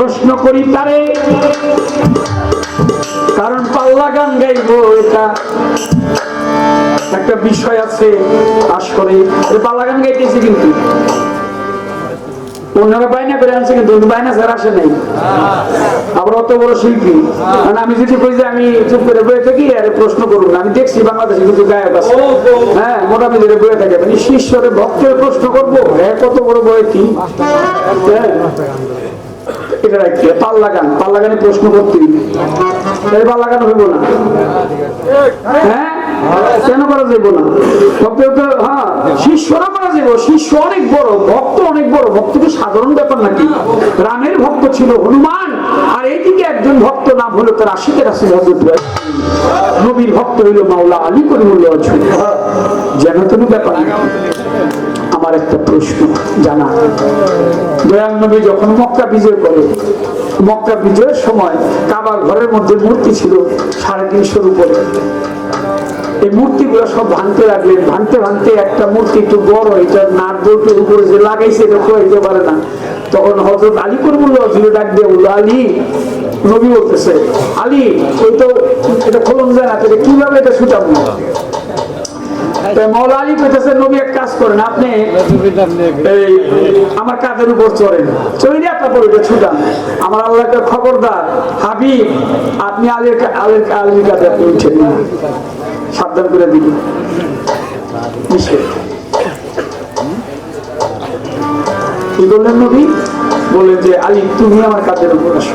প্রশ্ন করি তারে। কারণ পাল্লা গান গাইবো এটা। একটা বিষয় আছে এটা পাল্লা গান গাইতেছি কিন্তু। আবার অত বড় শিল্পী। মানে আমি যদি যে আমি চুপ করে থাকি, আরে প্রশ্ন করুন। আমি দেখছি বাংলাদেশে হ্যাঁ মোটামুটি থাকে। মানে শিষ্যরে ভক্তের প্রশ্ন করব। হ্যাঁ কত বড় বয়ে কি হ্যাঁ। হ্যাঁ? হ্যাঁ ভক্ত অনেক বড়। ভক্ত তো সাধারণ ব্যাপার নাকি? রামের ভক্ত ছিল হনুমান। আর এইদিকে একজন ভক্ত নাম হলো তার আশিকের হজরত নবীর ভক্ত হইল মাওলা আলী করিমুল্লাহ যেন তেন ব্যাপার আমার একটা প্রশ্ন জানা। দয়াল নবী যখন মক্কা বিজয় করে, মক্কা বিজয়ের সময় কাবার ঘরের মধ্যে মূর্তি ছিল সাড়ে তিনশোর উপরে। এই মূর্তিগুলো সব ভাঙতে লাগলেন। ভাঙতে ভাঙতে একটা মূর্তি একটু বড়, এটা নাট বল্টুর উপরে যে লাগাইছে, এটা খোয়াইতে পারে না। তখন হজরত আলী করবুল ঝুলে ডাক দিয়ে বলল, আলী, নবী বলতেছে, আলী, ওই তো, এটা খোলন যায় না কীভাবে এটা ছুটাবো কইতেছে নবী, এক কাজ করেন, আপনি আমার কাঁধের উপর চড়েন। ছুটান। আমার খবরদার, হাবিব, আপনি আলীর আলীর আপনি উঠে দিন সাবধান করে নিষেধ। কি বললেন নবী? বললেন যে, আলী, তুমি আমার কাজের উপর আসো।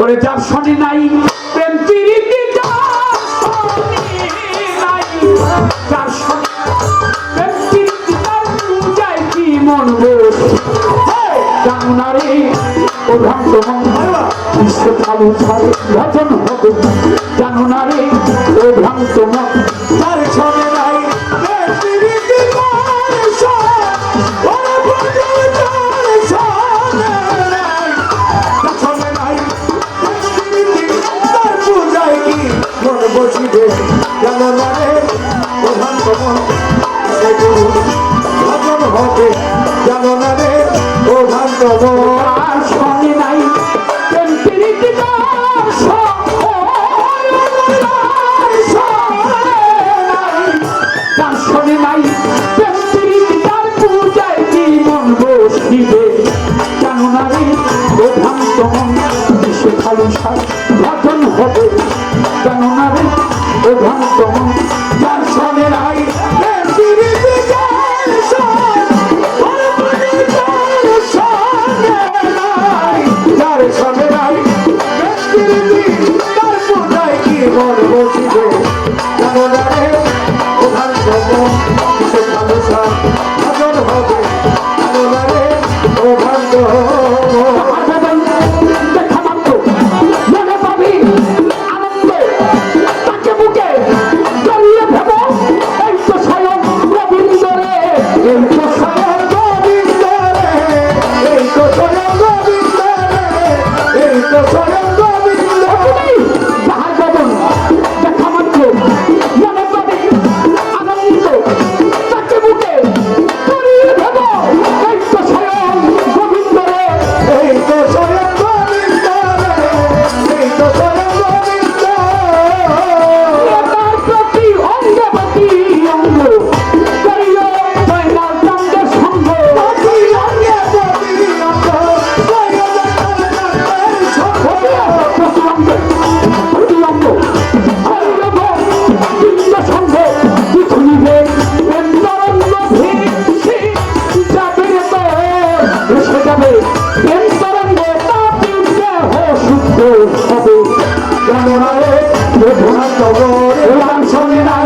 ওরে যার শনি নাই প্রেম প্রীতি নাই, কি ও ছাড়ে ভজন মন ভেসে যাবে প্রেমতরঙ্গে তাপি দেহ শুদ্ধ হবে কেমন আলো বেদনা গান শোনে নাই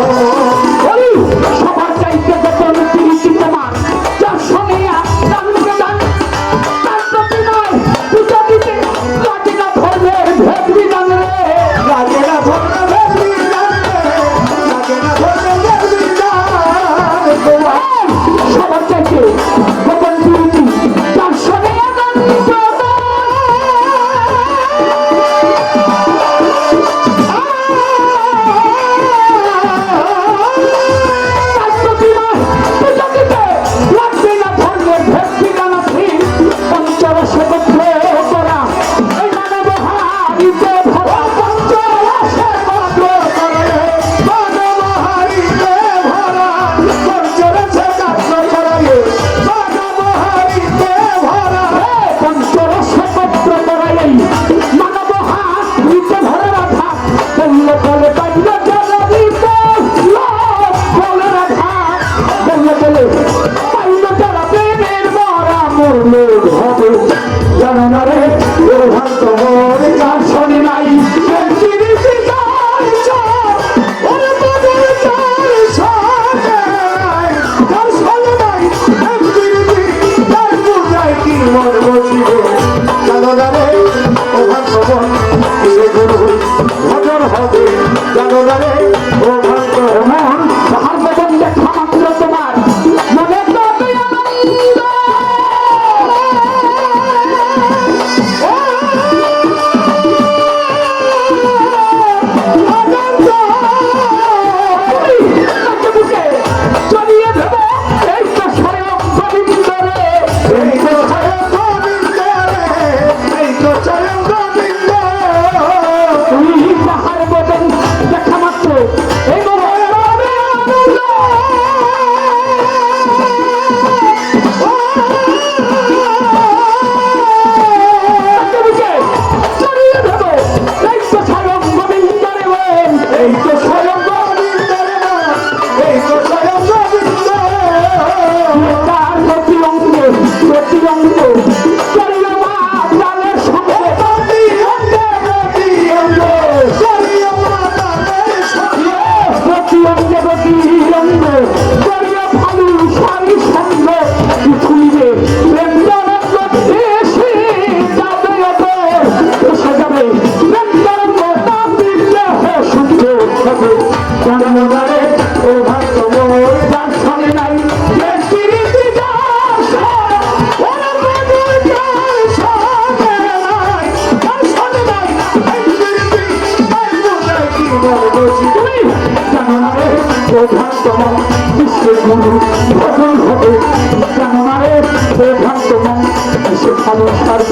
জানো না রে?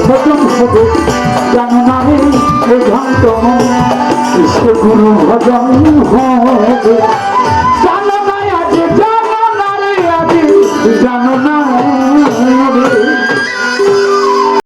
ভজন হবে কেন নামে ভজন ভজন হবে